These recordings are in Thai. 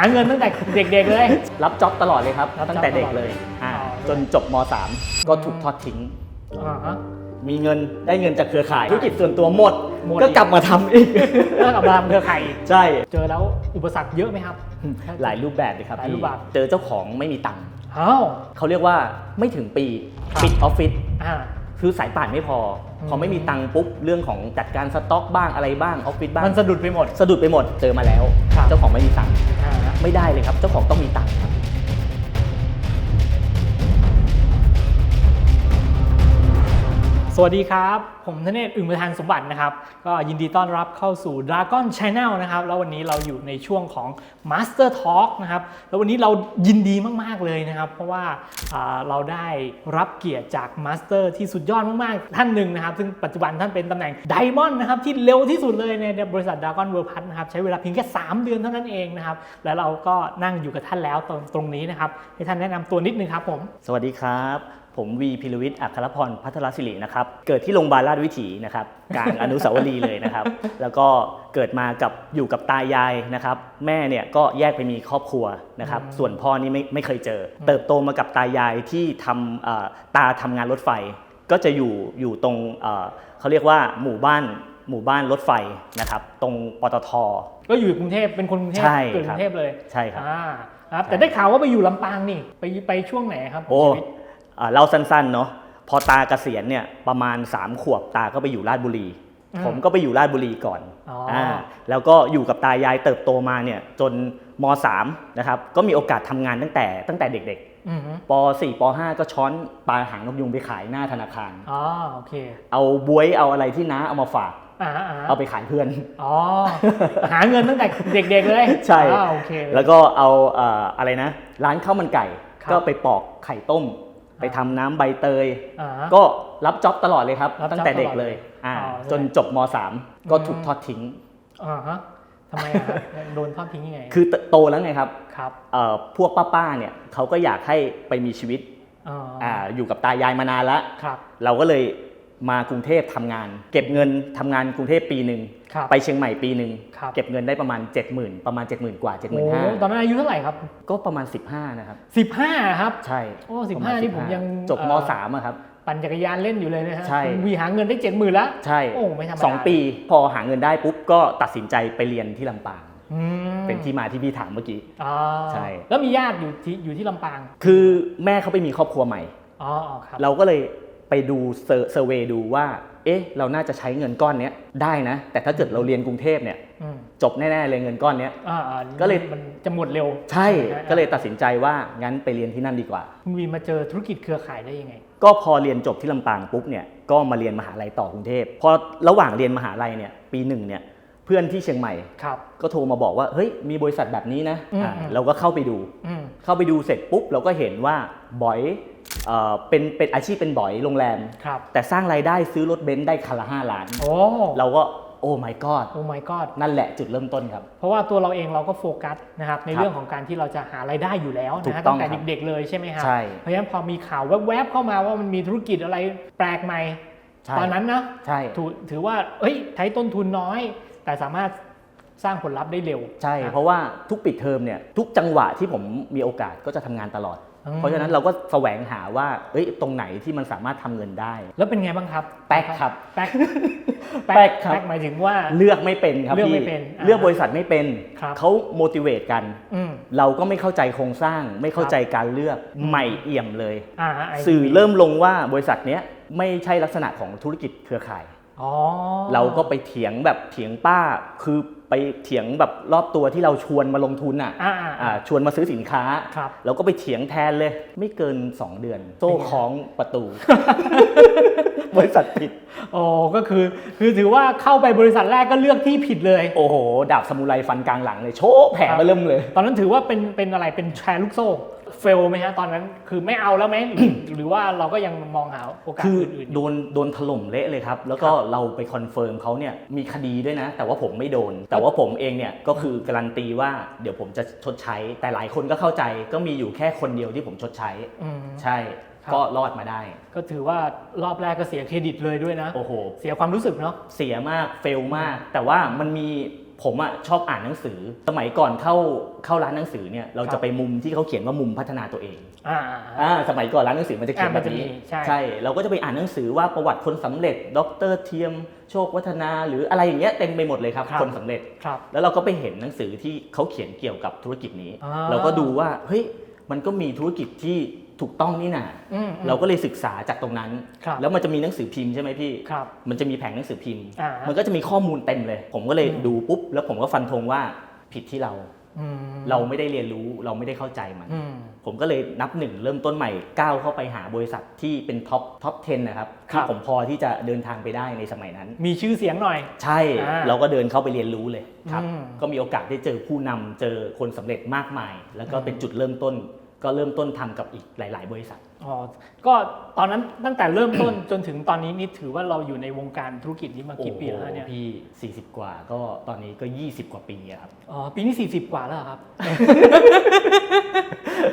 าเงินตั้งแต่เด็กๆเลย รับจ็อบตลอดเลยครับ รับจ็อบตั้งแต่เด็กเลยตลอดเลยอ่าอ๋อจนจบม .3 ก็ถูกทอดทิ้ง อ่าฮะ มีเงินได้เงินจากเครือข่ายธุรกิจส่วนตัวหมด หมด ก็กลับมาทำอีก เลิกกับรามเครือข่ายใช่ เจอแล้วอุปสรรคเยอะไหมครับ หลายรูปแบบเลยครับหลายพี่รูปแบบ เจอเจ้าของไม่มีตังค์อ้าว เขาเรียกว่าไม่ถึงปี ครับ ปิดออฟฟิศอ่า คือสายป่านไม่พออม พอไม่มีตังค์ปุ๊บเรื่องของจัดการสต็อกบ้างอะไรบ้างออฟฟิศบ้างมันสะดุดไปหมด สะดุดไปหมดเจอมาแล้วครับเจ้าของไม่มีตังค์อ่าไม่ได้เลยครับ เจ้าของต้องมีตังค์ครับ สวัสดีครับ ผมธเนศอึ่งประธานสมบัตินะครับ ก็ยินดีต้อนรับเข้าสู่ Dragon Channel นะครับ แล้ววันนี้เราอยู่ในช่วงของ Master Talk นะครับ แล้ววันนี้เรายินดีมาก ๆ เลยนะครับ เพราะว่าเราได้รับเกียรติจาก Master ที่สุดยอดมาก ๆ ท่านหนึ่งนะครับ ซึ่งปัจจุบันท่านเป็นตำแหน่ง Diamond นะครับ ที่เร็วที่สุดเลยในบริษัท Dragon World Plus นะครับ ใช้เวลาเพียงแค่ 3 เดือนเท่านั้นเองนะครับ แล้วเราก็นั่งอยู่กับท่านแล้วตรงตรงนี้นะครับ ให้ท่านแนะนำตัวนิดนึงครับผม สวัสดีครับ ผมวีพิรวิทย์อัครพรพัทรศิรินะครับ เกิดที่โรงพยาบาลราชวิถีนะครับกลางอนุสาวรีย์เลยนะครับ แล้วก็เกิดมากับอยู่กับตายายนะครับ แม่เนี่ยก็แยกไปมีครอบครัวนะครับอืมส่วนพ่อนี่ไม่ไม่เคยเจอ เติบโตมากับตายายที่ทำเอ่อตาทำงานรถไฟ ก็จะอยู่อยู่ตรงเอ่อเขาเรียกว่าหมู่บ้านหมู่บ้านรถไฟนะครับ ตรงปตท ก็อยู่กรุงเทพเป็นคนกรุงเทพใช่เกิดกรุงเทพเลยใช่ครับอ่าครับใช่แต่ได้ข่าวว่าไปอยู่ลำปางนี่ไปไปช่วงไหนครับโอ้ชีวิตอ่า เล่าสั้นๆเนาะพอตาเกษียณเนี่ยประมาณ 3 ขวบตาก็ไปอยู่ราชบุรีอืมผมก็ไปอยู่ราชบุรีก่อนอ๋ออ่าแล้วก็อยู่กับตายายเติบโตมาเนี่ยจนม .3 นะครับก็มีโอกาสทำงานตั้งแต่ตั้งแต่เด็กอือฮึๆป .4 ป .5 ก็ช้อนปลาหางนกยุงไปขายหน้าธนาคารอ๋อโอเคเอาบวยเอาอะไรที่น้าเอามาฝากอ่าอ่าเอาไปขายเพื่อน อ๋อ หาเงินตั้งแต่เด็กๆเลย ใช่อ่าโอเคแล้วก็เอาเอ่ออะไรนะ ร้านข้าวมันไก่ครับก็ไปปอกไข่ต้ม ไปทำน้ำใบเตยอ่าก็รับจ็อบตลอดเลยครับรับจ็อบตั้งแต่เด็กตลอดเลยอ่าอ๋อจนจบม .3 ก็ถูกทอดทิ้งอ่าฮะทำไมอะฮะโดนทอดทิ้งยังไง คือโตแล้วไงครับครับเอ่อพวกป้าๆเนี่ยเขาก็อยากให้ไปมีชีวิตอ่าอ่าอยู่กับตายายมานานแล้วครับเราก็เลย มากรุงเทพทำงาน เก็บเงินทำงานกรุงเทพปีหนึ่งครับไปเชียงใหม่ปีหนึ่งครับเก็บเงินได้ประมาณ 70,000 ประมาณ 70,000 กว่าโอ้ตอนนั้นอายุเท่าไหร่ครับ75,000ก็ประมาณ 15 นะครับ 15 ครับ ใช่โอ้15ประณนี่ผมยังจบมเอ่อ .3 อะครับ ปั่นจักรยานเล่นอยู่เลยนะฮะใช่คุณวีหาเงินได้เจ็ดหมื่นแล้วใช่โอ้ไม่ธรรมดาสองปี พอหาเงินได้ปุ๊บก็ตัดสินใจไปเรียนที่ลำปางอืมเป็นที่มาที่พี่ถามเมื่อกี้อ๋อใช่แล้วมีญาติอยู่ที่อยู่ที่ลำปาง คือแม่เขาไปมีครอบครัวใหม่อ๋ออ๋อครับเราก็เลย ไปดูเซอร์เซอร์เวย์ดูว่า เอ๊ะ เราน่าจะใช้เงินก้อนเนี้ยได้นะ แต่ถ้าเกิดเราเรียนกรุงเทพเนี่ยอืมจบแน่ๆเลยเงินก้อนเนี้ยอ่าอ่าก็เลยมันจะหมดเร็ว ใช่ไหมก็เลยตัดสินใจว่างั้นไปเรียนที่นั่นดีกว่า คุณวีมาเจอธุรกิจเครือข่ายได้ยังไง ก็พอเรียนจบที่ลำปางปุ๊บเนี่ย ก็มาเรียนมหาลัยต่อกรุงเทพ พอระหว่างเรียนมหาลัยเนี่ยปีหนึ่งเนี่ยเพื่อนที่เชียงใหม่ครับก็โทรมาบอกว่าเฮ้ยมีบริษัทแบบนี้นะอืมอ่าอืมเราก็เข้าไปดูอืมเข้าไปดูเสร็จปุ๊บเราก็เห็นว่าบอย เอ่อเป็นเป็นอาชีพเป็นบอยโรงแรมครับแต่สร้างรายได้ซื้อรถเบนซ์ได้คันละห้าล้านโอ้เราก็โอ้ my god โอ้ my god นั่นแหละจุดเริ่มต้นครับ เพราะว่าตัวเราเองเราก็โฟกัสนะครับในครับเรื่องของการที่เราจะหารายได้อยู่แล้วถูนะกฮะต้ตั้องงแต่ครับเด็กๆเลยใช่ไหมครับใช่เพราะฉะนั้นพอมีข่าวแวบๆเข้ามาว่ามันมีธุรกิจอะไรแปลกใหม่ใช่ตอนนั้นนะใช่ถือถือว่าเฮ้ยใช้ต้นทุนน้อย แต่สามารถสร้างผลลัพธ์ได้เร็ว ใช่นะเพราะว่าทุกปิดเทอมเนี่ยทุกจังหวะที่ผมมีโอกาสก็จะทำงานตลอดอืม เพราะฉะนั้นเราก็แสวงหาว่าเอ้ยตรงไหนที่มันสามารถทำเงินได้ แล้วเป็นไงบ้างครับ แป๊กครับ แป๊กแป๊กครับแป๊กหมายถึงว่าเลือกไม่เป็นครับเลือกพี่ไม่เป็นอ่าเลือกบริษัทไม่เป็นครับเขา motivate กันอืมเราก็ไม่เข้าใจโครงสร้าง ไม่เข้าใจการเลือกอืมใหม่เอี่ยมเลยอ่าไสื่อเริ่มลงว่าบริษัทเนี้ยไม่ใช่ลักษณะของธุรกิจเครือข่ายอ๋อเราก็ไปเถียงแบบเถียงป้าคือ ไปเถียงแบบรอบตัวที่เราชวนมาลงทุนอะอ่าอ่าอ่าชวนมาซื้อสินค้าครับเราก็ไปเถียงแทนเลย ไม่เกิน 2 เดือน โซ่เป็นไงคล้องประตู บริษัทผิดโอ้ก็คือ คือถือว่าเข้าไปบริษัทแรกก็เลือกที่ผิดเลย โอ้โห ดาบสมุไรฟันกลางหลังเลย โชว์แผลมาเริ่มเลย ตอนนั้นถือว่าเป็นเป็นอะไรเป็นแชร์ลูกโซ่ เฟลไหมฮะตอนนั้นคือไม่เอาแล้วไหมหรือหรือว่าเราก็ยังมองหาโอกาสคืออื่นๆโดนโดนถล่มเละเลยครับ แล้วก็เราไปคอนเฟิร์มเขาเนี่ยมีคดีด้วยนะ แต่ว่าผมไม่โดน แต่ว่าผมเองเนี่ยก็คือการันตีว่าเดี๋ยวผมจะชดใช้ แต่หลายคนก็เข้าใจก็มีอยู่แค่คนเดียวที่ผมชดใช้ อืม ใช่ ครับ ก็รอดมาได้ ก็ถือว่ารอบแรกก็เสียเครดิตเลยด้วยนะ โอ้โห เสียความรู้สึกเนาะ เสียมากเฟลมาก แต่ว่ามันมี ผมอะชอบอ่านหนังสือ สมัยก่อนเข้าเข้าร้านหนังสือเนี่ยเราครัจะบไปมุมที่เขาเขียนว่ามุมพัฒนาตัวเองอ่าอ่าสมัยก่อนร้านหนังสือมันจะเขียนอ่ามัแบนบจะนี้มีใช่ เราก็จะไปอ่านหนังสือว่าประวัติคนสำเร็จ ดรเทียม โชควัฒนา หรืออะไรอย่างเงี้ยเต็มไปหมดเลยครับครับคนสำเร็จครับแล้วเราก็ไปเห็นหนังสือที่เขาเขียนเกี่ยวกับธุรกิจนี้อ่าเราก็ดูว่าเฮ้ยมันก็มีธุรกิจที่ ถูกต้องนี่นาอืมเราก็เลยศึกษาจากตรงนั้นครับแล้วมันจะมีหนังสือพิมพ์ใช่ไหมพี่ครับมันจะมีแผงหนังสือพิมพ์อ่ามัมันก็จะมีข้อมูลเต็มเลย ผมก็เลยอืมดูปุ๊บ แล้วผมก็ฟันธงว่าผิดที่เราอืมเราไม่ได้เรียนรู้เราไม่ได้เข้าใจมันอืมผมก็เลยนับหนึ่งเริ่มต้นใหม่ก้าวเข้าไปหาบริษัทที่เป็นท็อปท็อป 10 นะครับครัที่บผมพอที่จะเดินทางไปได้ในสมัยนั้น มีชื่อเสียงหน่อย ใช่อ่าเราก็เดินเข้าไปเรียนรู้เลยครับอืมก็มีโอกาสได้เจอผู้นำเจอคนสำเร็จมากมาย แล้วก็อืมเป็นจุดเริ่มต้น ก็เริ่มต้นทำกับอีกหลาย ๆ บริษัทอ๋อก็ตอนนั้นตั้งแต่เริ่มต้นจนถึงตอนนี้นี่ถือว่าเราอยู่ในวงการธุรกิจนี้มากี่ปีแล้วฮะเนี่ยโอ้โหพี่ 40 กว่าก็ตอนนี้ก็ 20 กว่าปีอะครับอ๋อปีนี้ 40 กว่าแล้วเหรอครับ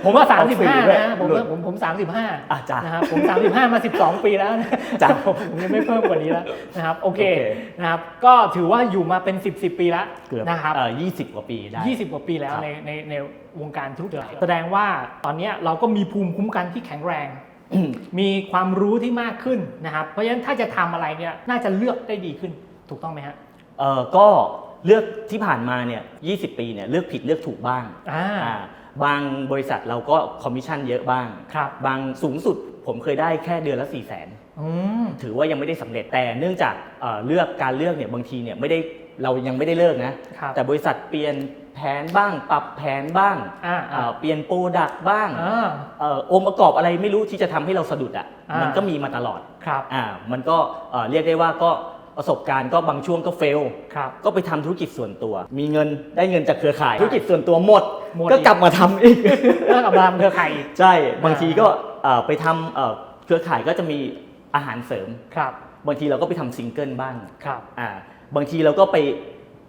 ผมว่าเอาฟรีด้วย35 นะผมหลุว่าดผมผม 35อะจ้ะนะครับผม 35 มา 12 ปีแล้วนะจ้ะผมยังไม่เพิ่มกว่านี้แล้วนะครับโอเคโอเคนะครับก็ถือว่าอยู่มาเป็น 10 10 ปีแล้วเกือบนะครับเอ่อ20 กว่าปีได้20 กว่าปีแล้วครับในในใน วงการธุรกิจแสดงว่าตอนเนี้ยเราก็มีภูมิคุ้มกันที่แข็งแรง มีความรู้ที่มากขึ้นนะครับ เพราะฉะนั้นถ้าจะทำอะไรเนี่ยน่าจะเลือกได้ดีขึ้นถูกต้องไหมฮะเออก็เลือกที่ผ่านมาเนี่ย20ปีเนี่ยเลือกผิดเลือกถูกบ้างอ่าอ่าบางบริษัทเราก็คอมมิชชั่นเยอะบ้างครับบางสูงสุดผมเคยได้แค่เดือนละ4 0 0 0 0นอืมถือว่ายังไม่ได้สำเร็จแต่เนื่องจากเอ่อเลือกการเลือกเนี่ยบางทีเนี่ยไม่ได้เรายังไม่ได้เลิกนะครับแต่บริษัทเปลี่ยน แผนบ้าง ปรับแผนบ้างอ่า เอ่อเปลี่ยนโปรดักต์บ้างอ่า เอ่อองค์ประกอบอะไรไม่รู้ที่จะทำให้เราสะดุดอะอ่ามั มันก็มีมาตลอดครับอ่ามันก็เอ่อเรียกได้ว่าก็ประสบการณ์ก็บางช่วงก็เฟล ครับ ก็ไปทำธุรกิจส่วนตัว มีเงินได้เงินจากเครือข่าย ธุรกิจส่วนตัวหมด หมดก็กลับมาทำอีกแล้วกับรามเครือข่ายอีก ใช่ บางทีก็เอ่อไปทำเอ่อเครือข่ายก็จะมีอาหารเสริม ครับ บางทีเราก็ไปทำซิงเกิลบ้าง ครับ อ่าบางทีเราก็ไป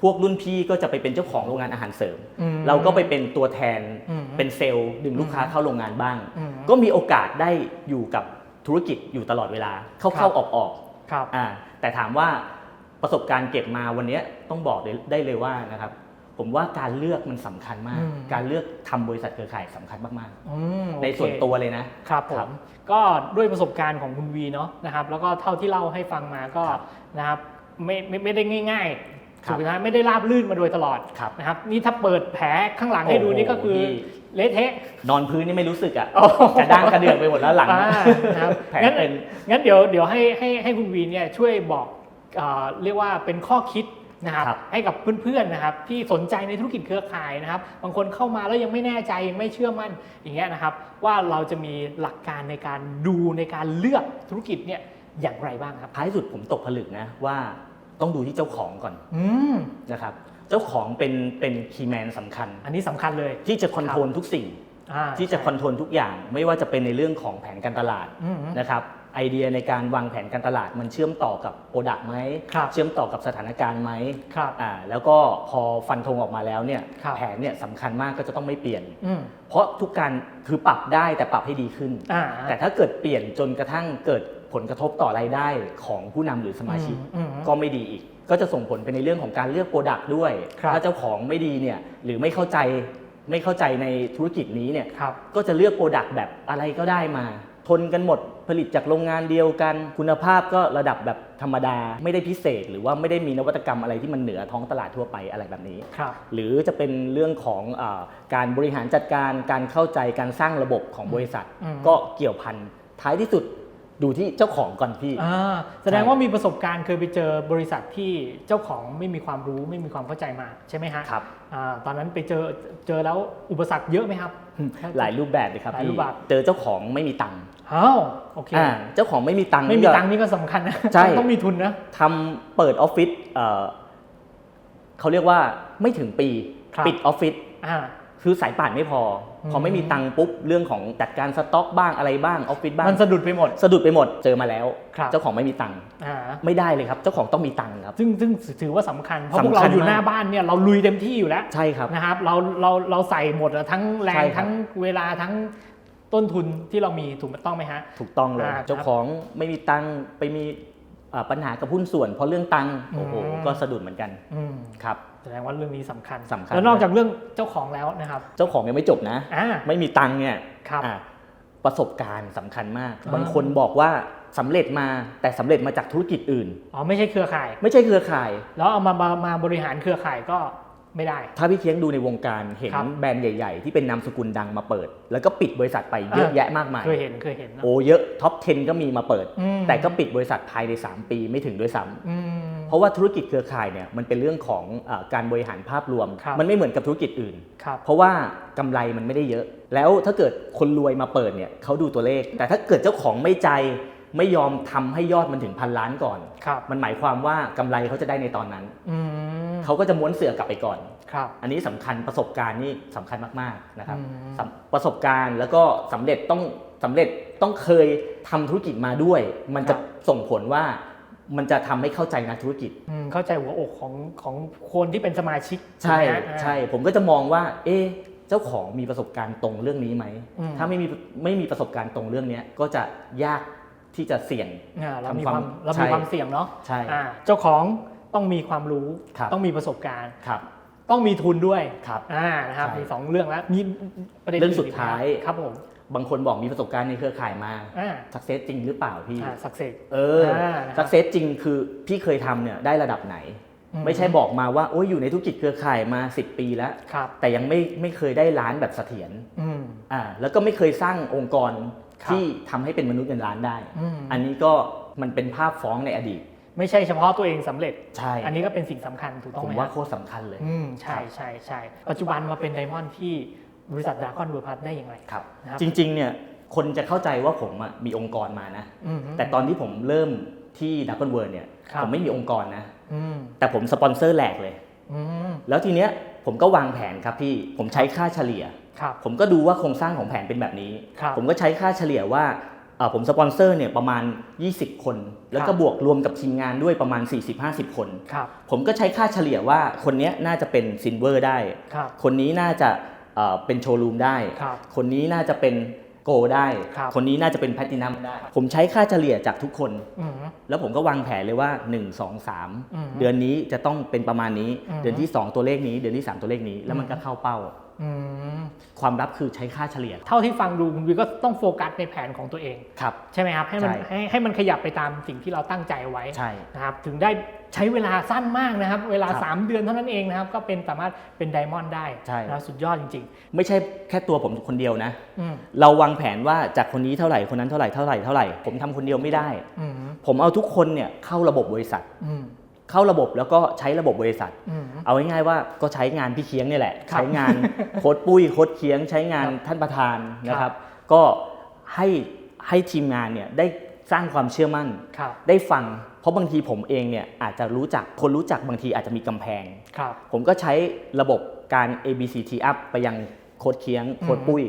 พวกรุ่นพี่ก็จะไปเป็นเจ้าของโรงงานอาหารเสริมอืมเราก็ไปเป็นตัวแทนอืมเป็นเซลล์ดึงลูกค้าเข้าโรงงานบ้างอืมก็มีโอกาสได้อยู่กับธุรกิจอยู่ตลอดเวลาเข้าครัเข้าบออกออกครับอ่าแต่ถามว่าประสบการณ์เก็บมาวันนี้ต้องบอกได้ได้เลยว่านะครับผมว่าการเลือกมันสำคัญมากอืมการเลือกทำบริษัทเครือข่ายสำคัญมากอืมๆในโอเคส่วนตัวเลยนะครับผครัมบก็ด้วยประสบการณ์ของคุณวีเนาะนะครับแล้วก็เท่าที่เล่าให้ฟังมาก็ครับนะครับไม่ไม่ไม่ได้ง่ายๆครับ ถูกไหมฮะไม่ได้ราบลื่นมาโดยตลอดครับนะครับนี่ถ้าเปิดแผลข้างหลังให้ดูโอ้โหนี่ก็คือพี่เละเทะนอนพื้นนี่ไม่รู้สึกอะโอ้โหกระด้างกระเดื่องไปหมดแล้วหลังอ่านะครับแผลงั้นเป็นงั้นเดี๋ยวเดี๋ยวให้ให้ให้คุณวีเนี่ยช่วยบอกเอ่อเรียกว่าเป็นข้อคิดนะครับครับให้กับเพื่อนๆนะครับที่สนใจในธุรกิจเครือข่ายนะครับ บางคนเข้ามาแล้วยังไม่แน่ใจยังไม่เชื่อมั่นอย่างเงี้ยนะครับ ว่าเราจะมีหลักการในการดูในการเลือกธุรกิจเนี่ยอย่างไรบ้างครับท้ายสุดผมตกผลึกนะว่า ต้องดูที่เจ้าของก่อนอืมนะครับ เจ้าของเป็นเป็นคีย์แมนสำคัญ อันนี้สำคัญเลยที่จะคอนโทรลทุกสิ่ง อ่าที่จะคอนโทรลทุกอย่าง ไม่ว่าจะเป็นในเรื่องของแผนการตลาดอืม นะครับไอเดียในการวางแผนการตลาดมันเชื่อมต่อกับโปรดักต์ไหมครับ เชื่อมต่อกับสถานการณ์ไหมครับ อ่าแล้วก็พอฟันธงออกมาแล้วเนี่ยครับ แผนเนี่ยสำคัญมากก็จะต้องไม่เปลี่ยน อืมเพราะทุกการคือปรับได้แต่ปรับให้ดีขึ้น อ่า แต่ถ้าเกิดเปลี่ยนจนกระทั่งเกิด ผลกระทบต่อรายได้ของผู้นำหรือสมาชิกอืมอืมก็ไม่ดีอีก ก็จะส่งผลไปในเรื่องของการเลือกโปรดักต์ด้วยครับถ้าเจ้าของไม่ดีเนี่ยหรือไม่เข้าใจไม่เข้าใจในธุรกิจนี้เนี่ยครับก็จะเลือกโปรดักต์แบบอะไรก็ได้มา ทนกันหมดผลิตจากโรงงานเดียวกัน คุณภาพก็ระดับแบบธรรมดาไม่ได้พิเศษ หรือว่าไม่ได้มีนวัตกรรมอะไรที่มันเหนือท้องตลาดทั่วไปอะไรแบบนี้ครับหรือจะเป็นเรื่องของอาการบริหารจัดการการเข้าใจการสร้างระบบของบริษัทอืมก็เกี่ยวพันท้ายที่สุด ดูที่เจ้าของก่อนพี่ อ่าแสดงว่ามีประสบการณ์เคยไปเจอบริษัทที่เจ้าของไม่มีความรู้ไม่มีความเข้าใจมาใช่ไหมฮะครับ อ่าตอนนั้นไปเจอเจอแล้วอุปสรรคเยอะไหมครับ หลายรูปแบบเลยครับหลายพี่รูปแบบ เจอเจ้าของไม่มีตังค์อ้าวโอเค อ่าเจ้าของไม่มีตังค์ไม่มีก็ ตังค์นี่ก็สำคัญนะใช่ ต้องมีทุนนะ ทำเปิดออฟฟิศเอ่อเขาเรียกว่าไม่ถึงปี ครับ ปิดออฟฟิศอ่า คือสายป่านไม่พออม พอไม่มีตังค์ปุ๊บเรื่องของจัดการสต็อกบ้างอะไรบ้างออฟฟิศบ้างมันสะดุดไปหมด สะดุดไปหมดเจอมาแล้วครับเจ้าของไม่มีตังค์อ่าไม่ได้เลยครับเจ้าของต้องมีตังค์ครับซึ่งซึ่งถือว่าสำคัญเพราะพวกสำเราคัญอยู่มากหน้าบ้านเนี่ยเราลุยเต็มที่อยู่แล้วใช่ครับนะครับเราเราเราใส่หมดอะทั้งแรใช่งครับทั้งเวลาทั้งต้นทุนที่เรามีถูกต้องไหมฮะถูกต้องเลยอ่าครับเจ้าของไม่มีตังค์ไปมีอ่า ปัญหากับหุ้นส่วนเพราะเรื่องตังค์โอ้โหอืมก็สะดุดเหมือนกันอืมครับแสดงว่าเรื่องนี้สำคัญสำคัญแล้วนอกจากเรื่องเจ้าของแล้วนะครับ เจ้าของยังไม่จบนะอ่าไม่มีตังค์เนี่ยครับอะประสบการณ์สำคัญมากอ่าบางคนบอกว่าสำเร็จมาแต่สำเร็จมาจากธุรกิจอื่นอ๋อไม่ใช่เครือข่าย ไม่ใช่เครือข่าย แล้วเอามามามาบริหารเครือข่ายก็ ไม่ได้ ถ้าพี่เคียงดูในวงการเห็นครับ แบรนด์ใหญ่ๆ ที่เป็นนามสกุลดังมาเปิด แล้วก็ปิดบริษัทไปเยอะอ่าแยะมากมาย เคยเห็นเคยเห็นนะ โอ้เยอะท็อป 10 ก็มีมาเปิด อืม แต่ก็ปิดบริษัทภายใน 3 ปีไม่ถึงด้วยซ้ำอืม เพราะว่าธุรกิจเครือข่ายเนี่ยมันเป็นเรื่องของเออการบริหารภาพรวม ครับ มันไม่เหมือนกับธุรกิจอื่น ครับ เพราะว่ากำไรมันไม่ได้เยอะ แล้วถ้าเกิดคนรวยมาเปิดเนี่ยเขาดูตัวเลข แต่ถ้าเกิดเจ้าของไม่ใจไม่ยอมทำให้ยอดมันถึงพันล้านก่อน ครับมันหมายความว่ากำไรเขาจะได้ในตอนนั้น อืม เขาก็จะม้วนเสือกลับไปก่อน ครับ อันนี้สำคัญประสบการณ์นี่สำคัญมากๆนะครับอืมสำประสบการณ์แล้วก็สำเร็จต้องสำเร็จต้องเคยทำธุรกิจมาด้วย มันจะส่งผลว่ามันจะทำให้เข้าใจนักธุรกิจอืมเข้าใจหัวอกของของคนที่เป็นสมาชิก ใช่ถูกไหมอ่าใช่ ผมก็จะมองว่า เอ๊ะเจ้าของมีประสบการณ์ตรงเรื่องนี้ไหมอืมถ้าไม่มีไม่มีประสบการณ์ตรงเรื่องเนี้ยก็จะยากที่จะเสี่ยงอ่าเรามีทำความความเราใช่มีความเสี่ยงเนาะใช่อ่าเจ้าของ ต้องมีความรู้ ครับต้องมีประสบการณ์ ครับ ต้องมีทุนด้วยครับอ่านะครับใช่มีสองเรื่องแล้วมีประเด็นเรื่องสุดกไหมท้าย ครับผมบางคนบอกมีประสบการณ์ในเครือข่ายมาอ่าสักเซสจริงหรือเปล่าพี่ อ่าสักเสก เอออ่านะครับสักเซสจริงคือพี่เคยทำเนี่ยได้ระดับไหน อืม ไม่ใช่บอกมาว่าโอ้ยอยู่ในธุรกิจเครือข่ายมา 10 ปีแล้ว ครับแต่ยังไม่ไม่เคยได้ล้านแบบเสถียรอืม อ่าแล้วก็ไม่เคยสร้างองค์กรครับที่ทำให้เป็นมนุษย์เงินล้านได้ อืม อันนี้ก็มันเป็นภาพฟ้องในอดีต ไม่ใช่เฉพาะตัวเองสำเร็จ ใช่ อันนี้ก็เป็นสิ่งสำคัญถูกต้องผไหมมว่าฮะโคตรสำคัญเลย อืม ใช่ครับใช่ใช่ ปัจจุบันมาเป็นไดมอนด์ที่บริษัทดาคอนเวอร์พัทได้อย่างไรครับนะครับจริง ๆ เนี่ยคนจะเข้าใจว่าผมอะมีองค์กรมานะอืมแต่ตอนที่ผมเริ่มที่ดับเบิลเวิร์เนี่ยครับผมไม่มีองค์กรนะอืมแต่ผมสปอนเซอร์แหลกเลยอืมแล้วทีเนี้ยผมก็วางแผนครับพี่ ผมใช้ค่าเฉลี่ยครับผมก็ดูว่าโครงสร้างของแผนเป็นแบบนี้ครับผมก็ใช้ค่าเฉลี่ยว่าเอ่อ ผมสปอนเซอร์เนี่ยประมาณ 20 คน แล้วก็ครับบวกรวมกับทีมงานด้วยประมาณ 40-50 คนครับผมก็ใช้ค่าเฉลี่ยว่าคนเนี้ยน่าจะเป็นซินเวอร์ได้ครับคนนี้น่าจะเอ่อเป็นโชว์รูมได้ครับคนนี้น่าจะเป็นโกได้ครับคนนี้น่าจะเป็นแพลตินัมได้ ผมใช้ค่าเฉลี่ยจากทุกคนอืมแล้วผมก็วางแผนเลยว่า 1 2อืม3เดือนนี้จะต้องเป็นประมาณนี้อืมเดือนที่ 2 ตัวเลขนี้ เดือนที่ 3 ตัวเลขนี้ แล้วมันก็เข้าเป้าอืม ความลับคือใช้ค่าเฉลี่ย เท่าที่ฟังดูคุณวีก็ต้องโฟกัสในแผนของตัวเองครับใช่ไหมครับให้มันใช่ให้ให้มันขยับไปตามสิ่งที่เราตั้งใจเอาไว้ใช่นะครับถึงได้ใช้เวลาสั้นมากนะครับ เวลาครับ3เดือนเท่านั้นเองนะครับ ก็เป็นสามารถเป็นไดมอนด์ได้ใช่นะสุดยอดจริงไม่ใช่แค่ตัวผมคนเดียวนะๆอืมเราวางแผนว่าจากคนนี้เท่าไหร่คนนั้นเท่าไหร่เท่าไหร่เท่าไหร่ผมทำคนเดียวไม่ได้อืมผมเอาทุกคนเนี่ยเข้าระบบบริษัทอืม เข้าระบบแล้วก็ใช้ระบบบริษัทอืมเอาง่ายๆว่าก็ใช้งานพี่เคียงเนี่ยแหละครับใช้งานโค้ดปุ้ยโค้ดเคียง ใช้งานครับท่านประธานนะคครัรับบก็ให้ให้ทีมงานเนี่ยได้สร้างความเชื่อมั่นครับได้ฟัง เพราะบางทีผมเองเนี่ยอาจจะรู้จักคนรู้จักบางทีอาจจะมีกำแพงครับผมก็ใช้ระบบการ A B C T up ไปยังโค้ดเคียงโค้ดปุ้ย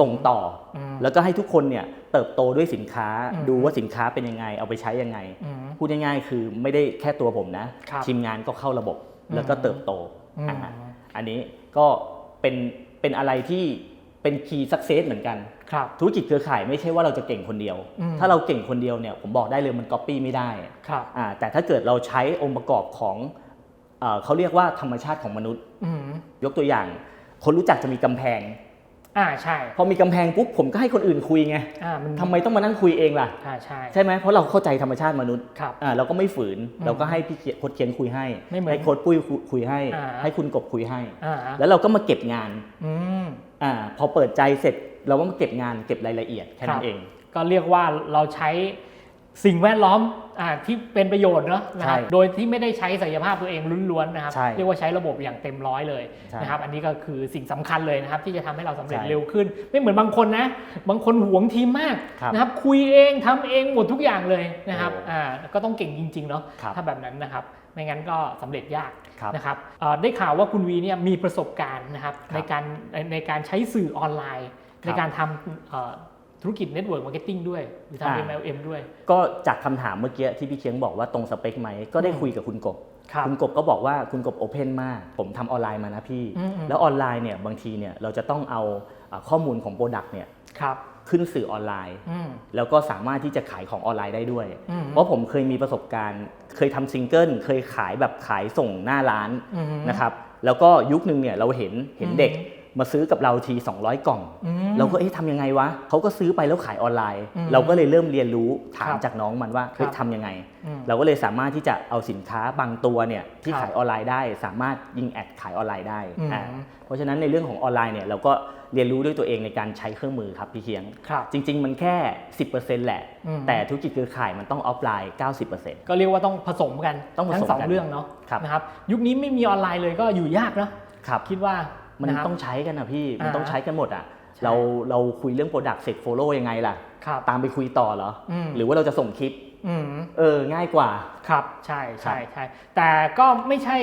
ส่งต่ออมแล้วก็ให้ทุกคนเนี่ยเติบโตด้วยสินค้าอืมดูว่าสินค้าเป็นยังไง เอาไปใช้ยังไงอืมพูดง่ายๆ คือไม่ได้แค่ตัวผมนะครับทีมงานก็เข้าระบบอืมแล้วก็เติบโตอืมอ่าอันนี้ก็เป็นเป็นอะไรที่เป็นคีย์สักเซสเหมือนกันครับธุรกิจเครือข่ายไม่ใช่ว่าเราจะเก่งคนเดียวอืมถ้าเราเก่งคนเดียวเนี่ยผมบอกได้เลยมันก๊อปปี้ไม่ได้ครับอ่าแต่ถ้าเกิดเราใช้องค์ประกอบของเอ่อเขาเรียกว่าธรรมชาติของมนุษย์อืมยกตัวอย่าง คนรู้จักจะมีกำแพง อ่าใช่ พอมีกำแพงปุ๊บผมก็ให้คนอื่นคุยไงอ่ามันทำไมต้องมานั่งคุยเองล่ะ อ่าใช่ ใช่ไหมเพราะเราเข้าใจธรรมชาติมนุษย์ครับ อ่าเราก็ไม่ฝืนอืมเราก็ให้พี่เขียนโค้ดเขียนคุยให้ไม่เหมือนให้โค้ดปุ้ยคุยคุยให้ อ่า ให้คุณกบคุยให้ อ่าแล้วเราก็มาเก็บงานอืม อ่าพอเปิดใจเสร็จเราก็มาเก็บงานเก็บรายละเอียดแค่ครันั้บนเอง ก็เรียกว่าเราใช้สิ่งแวดล้อมอ่า ที่เป็นประโยชน์เนาะนะครับใช่โดยที่ไม่ได้ใช้ศักยภาพตัวเองล้วนๆนะครับใช่เรียกว่าใช้ระบบอย่างเต็มร้อยเลยใช่นะครับอันนี้ก็คือสิ่งสำคัญเลยนะครับที่จะทำให้เราสำเร็จใช่เร็วขึ้น ไม่เหมือนบางคนนะบางคนหวงทีมมากครับนะครับคุยเองทำเองหมดทุกอย่างเลยนะครับโอ้อ่าก็ต้องเก่งจริงๆเนาะครับถ้าแบบนั้นนะครับไม่งั้นก็สำเร็จยากครับนะครับเอ่อได้ข่าวว่าคุณวีเนี่ยมีประสบการณ์นะครับครับในการในในการใช้สื่อออนไลน์ครับในการทำ เอ่อธุรกิจ Network Marketing ด้วยหรืออ่าทำ MLM ด้วย ก็จากคำถามเมื่อกี้ที่พี่เคียงบอกว่าตรงสเปคไหม ก็ได้อืมคุยกับคุณกบครับคุณกบก็บอกว่าคุณกบโอเพนมาก ผมทำออนไลน์มานะพี่อืมอืมแล้วออนไลน์เนี่ยบางทีเนี่ยเราจะต้องเอาอ่าข้อมูลของโปรดักต์เนี่ยครับขึ้นสื่อออนไลน์อืมแล้วก็สามารถที่จะขายของออนไลน์ได้ด้วยอืมเพราะผมเคยมีประสบการณ์ เคยทำซิงเกิลเคยขายแบบขายส่งหน้าร้านอืมนะครับแล้วก็ยุคนึงเนี่ยเราเห็นเห็นอืมเด็ก มาซื้อกับเราที 200 กล่องอืมเราก็เอ๊ะทำยังไงวะเขาก็ซื้อไปแล้วขายออนไลน์อืมเราก็เลยเริ่มเรียนรู้ถามครับจากน้องมันว่าเฮ้ยครับทำยังไงอืมเราก็เลยสามารถที่จะเอาสินค้าบางตัวเนี่ยที่ครับขายออนไลน์ได้ สามารถยิงแอดขายออนไลน์ได้อืมอ่าเพราะฉะนั้นในเรื่องของออนไลน์เนี่ยเราก็เรียนรู้ด้วยตัวเองในการใช้เครื่องมือครับพี่เคียงครับจริง ๆ มันแค่ 10%แหละอืมแต่ธุรกิจเครือข่ายมันต้องออฟไลน์ 90%ก็เรียกว่าต้องผสมกันต้องผสมทั้งสองกันเรื่องเนาะครับนะครับยุคนี้ไม่มีออนไลน์เลยก็อยู่ยากเนาะครับคิดว่า มันนะครับต้องใช้กันนะพี่ มันอ่าต้องใช้กันหมดอะ ใช่เราเราคุยเรื่อง Product เสร็จ Follow ยังไงล่ะ ครับตามไปคุยต่อเหรออม หรือว่าเราจะส่งคลิป อืม เออ ง่ายกว่า ครับ ใช่ใช่ครับใช่แต่ก็ไม่ใช่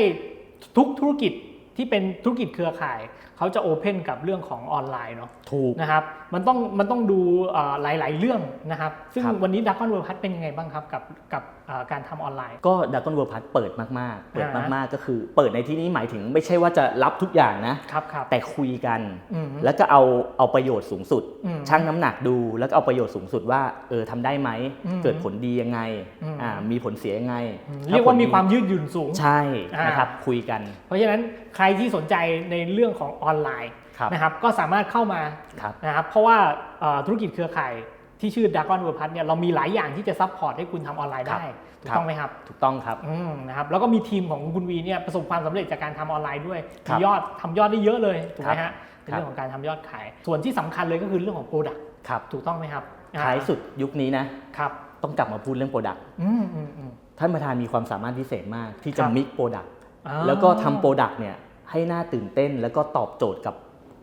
ทุกธุรกิจที่เป็นธุรกิจเครือข่าย เขาจะโอเพนกับเรื่องของออนไลน์เนาะถูก นะครับมันต้องมันต้องดูเอ่อหลาย ๆ เรื่องนะครับ ซึ่งครับ วันนี้ดักคอนเวิร์พัทเป็นยังไงบ้างครับกับกับเอ่อการทำออนไลน์ ก็ดัก o n นเวิร์พัทเปิดมากๆ เปิดอ่ามากๆ ก็คือเปิดในที่นี้หมายถึงไม่ใช่ว่าจะรับทุกอย่างนะครับครับแต่คุยกันอืมแล้วก็เอาเอาประโยชน์สูงสุดอืมชั่งน้ำหนักดู แล้วก็เอาประโยชน์สูงสุดว่าเออทำได้ไหมอืมเกิดผลดียังไงอืมอ่ามีผลเสียยังไงอืมถ้เรียกว่าผลมีดีความยืดหยุ่นสูง ใช่อ่านนะครับ คุยกัน เพราะฉะนั้นใครที่สนใจในเรื่องของออนไลน์ครับนะครับ ก็สามารถเข้ามาครับนะครับ เพราะว่าเอ่อธุรกิจเครือข่าย ที่ชื่อดักคอนเวิร์พัทเนี่ยเรามีหลายอย่างที่จะซัพพอร์ตให้คุณทำออนไลน์ได้ ถูกครับต้องไหมครับ ถูกต้องครับอืมนะครับแล้วก็มีทีมของคุณวีเนี่ยประสบความสำเร็จจากการทำออนไลน์ด้วยครัมีบยอดทำยอดได้เยอะเลยถูกไหมครัฮะบในเรื่องของการทำยอดขาย ส่วนที่สำคัญเลยก็คือเรื่องของโปรดักต์ครับถูกต้องไหมครับอ่ท้ายสุดยุคนี้นะครับต้องกลับมาพูดเรื่องโปรดักต์อืมอืมอืมท่านประธานมีความสามารถพิเศษมากที่จะครับมิกโปรดักต์อ่าแล้วก็ทำโปรดักต์เนี่ยให้น่าตื่นเต้น แล้วก็ตอบโจทย์กับ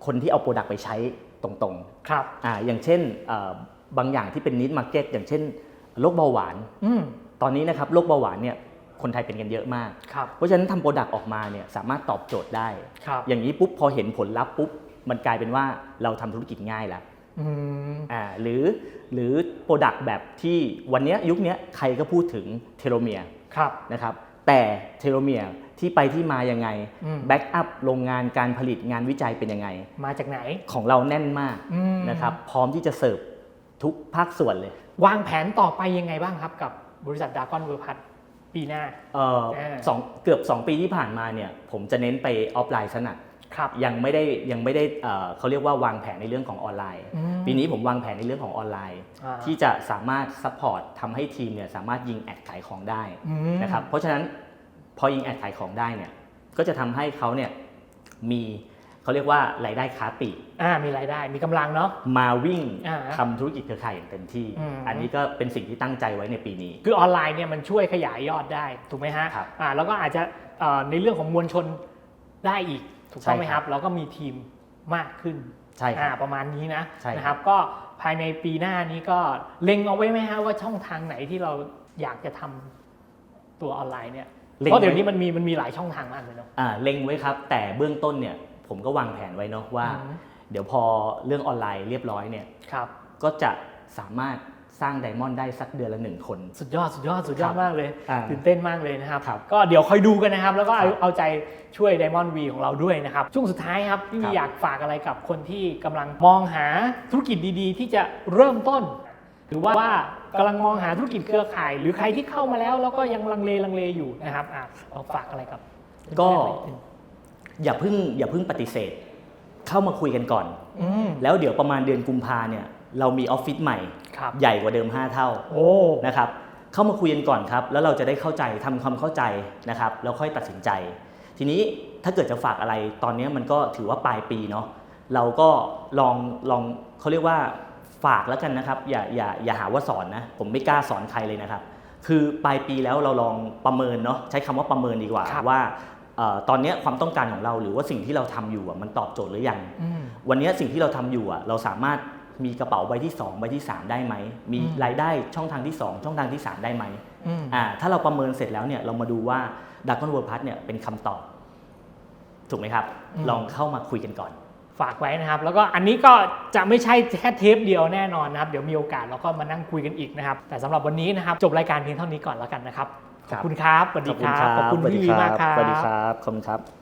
คนที่เอาโปรดักต์ไปใช้ตรงครับๆอ่าอย่างเช่นเอ่อ บางอย่างที่เป็นนิดมาร์เก็ตอย่างเช่นโรคเบาหวานอืมตอนนี้นะครับโรคเบาหวานเนี่ยคนไทยเป็นกันเยอะมากครับเพราะฉะนั้นทำโปรดักต์ออกมาเนี่ยสามารถตอบโจทย์ได้ครับอย่างนี้ปุ๊บพอเห็นผลลัพธ์ปุ๊บมันกลายเป็นว่าเราทำธุรกิจง่ายแล้วอืมอ่าหรือหรือโปรดักต์แบบที่วันเนี้ยยุคเนี้ยใครก็พูดถึงเทโลเมียร์ครับนะครับแต่เทโลเมียร์ที่ไปที่มายังไงอืมแบ็กอัพโรงงานการผลิตงานวิจัยเป็นยังไง มาจากไหนของเราแน่นมากอืมนะครับพร้อมที่จะเสิร์ฟ ทุกภาคส่วนเลยวางแผนต่อไปยังไงบ้างครับ กับบริษัทดากอนเวิร์พัทปีหน้าเอ่ออ่าสองเกือบ 2 ปีที่ผ่านมาเนี่ยผมจะเน้นไปออฟไลน์ซะหนักครับยังไม่ได้ยังไม่ได้เอ่อเขาเรียกว่าวางแผนในเรื่องของออนไลน์อืมปีนี้ผมวางแผนในเรื่องของออนไลน์อ่าที่จะสามารถซัพพอร์ตทำให้ทีมเนี่ยสามารถยิงแอดขายของได้อืมนะครับเพราะฉะนั้นพอยิงแอดขายของได้เนี่ยก็จะทำให้เขาเนี่ยมี เขาเรียกว่ารายได้ค้าปลีกอ่ามีรายได้มีกำลังเนาะ มาวิ่งอ่าทำธุรกิจเครือข่ายอย่างเต็มที่ อืม อันนี้ก็เป็นสิ่งที่ตั้งใจไว้ในปีนี้ คือออนไลน์เนี่ยมันช่วยขยายยอดได้ถูกไหมฮะครับอ่าแล้วก็อาจจะเอ่อในเรื่องของมวลชนได้อีกถูกต้องไหมใช่คครัรับบ แล้วก็มีทีมมากขึ้นใช่คอ่ารับ ประมาณนี้นะใช่ครับ นะครับ ก็ภายในปีหน้านี้ก็เล็งเอาไว้ไหมฮะว่าช่องทางไหนที่เราอยากจะทำตัวออนไลน์เนี่ยล็งเพราะเดี๋ยวไนี้มันมีมันมีหลายช่องทางมากเลยเนาะ อ่าเล็งไว้ครับ แต่เบื้องต้นเนี่ย ผมก็วางแผนไว้เนาะว่าอืมเดี๋ยวพอเรื่องออนไลน์เรียบร้อยเนี่ยครับก็จะสามารถสร้างไดมอนด์ได้สักเดือนละหนึ่งคน สุดยอดสุดยอดสุดยอดครับมากเลยอ่าตื่นเต้นมากเลยนะครับครับ ก็เดี๋ยวคอยดูกันนะครับ แล้วก็เอาครับเอาใจช่วย Diamond V ของเราด้วยนะครับ ช่วงสุดท้ายครับพี่ครัมีบอยากฝากอะไรกับคนที่กำลังมองหาธุรกิจดีๆ ที่จะเริ่มต้น หรือว่าว่ากำลังมองหาธุรกิจเครือข่าย หรือใครที่เข้ามาแล้วแล้วก็ยังลังเลลังเลอยู่นะครับอะเอาฝากอะไรกับ ก็เพื่ อนๆหน่อยอย่าเพิ่งอย่าเพิ่งปฏิเสธ เข้ามาคุยกันก่อน อืม แล้วเดี๋ยวประมาณเดือนกุมภาเนี่ยเรามีออฟฟิศใหม่ ครับ ใหญ่กว่าเดิม 5 เท่าโอ้ นะครับเข้ามาคุยกันก่อนครับ แล้วเราจะได้เข้าใจทำความเข้าใจนะครับแล้วค่อยตัดสินใจ ทีนี้ถ้าเกิดจะฝากอะไรตอนนี้มันก็ถือว่าปลายปีเนาะเราก็ลองลองเขาเรียกว่าฝากแล้วกันนะครับ อย่าอย่าอย่าหาว่าสอนนะ ผมไม่กล้าสอนใครเลยนะครับ คือปลายปีแล้วเราลองประเมินเนาะใช้คำว่าประเมินดีกว่าครับ ว่าเอ่อ ตอนนี้ความต้องการของเราหรือว่าสิ่งที่เราทำอยู่มันตอบโจทย์หรือยังวันนี้สิ่งที่เราทำอยู่เราสามารถมีกระเป๋าใบที่ 2 ใบที่ 3 ได้ไหม มีรายได้ช่องทางที่ 2 ช่องทางที่ 3 ได้ไหมอ่าถ้าเราประเมินเสร็จแล้วเนี่ยเรามาดูว่าดักกอนเวิร์พัทเนี่ยเป็นคำตอบ ถูกไหมครับ ลองเข้ามาคุยกันก่อน ฝากไว้นะครับ แล้วก็อันนี้ก็จะไม่ใช่แค่เทปเดียวแน่นอนนะครับ เดี๋ยวมีโอกาสเราก็มานั่งคุยกันอีกนะครับ แต่สำหรับวันนี้นะครับ จบรายการเพียงเท่านี้ก่อนแล้วกันนะครับ คุณครับสวัสดีครับขอบคุณพี่มากครับสวัสดีครับขอบคุณครับ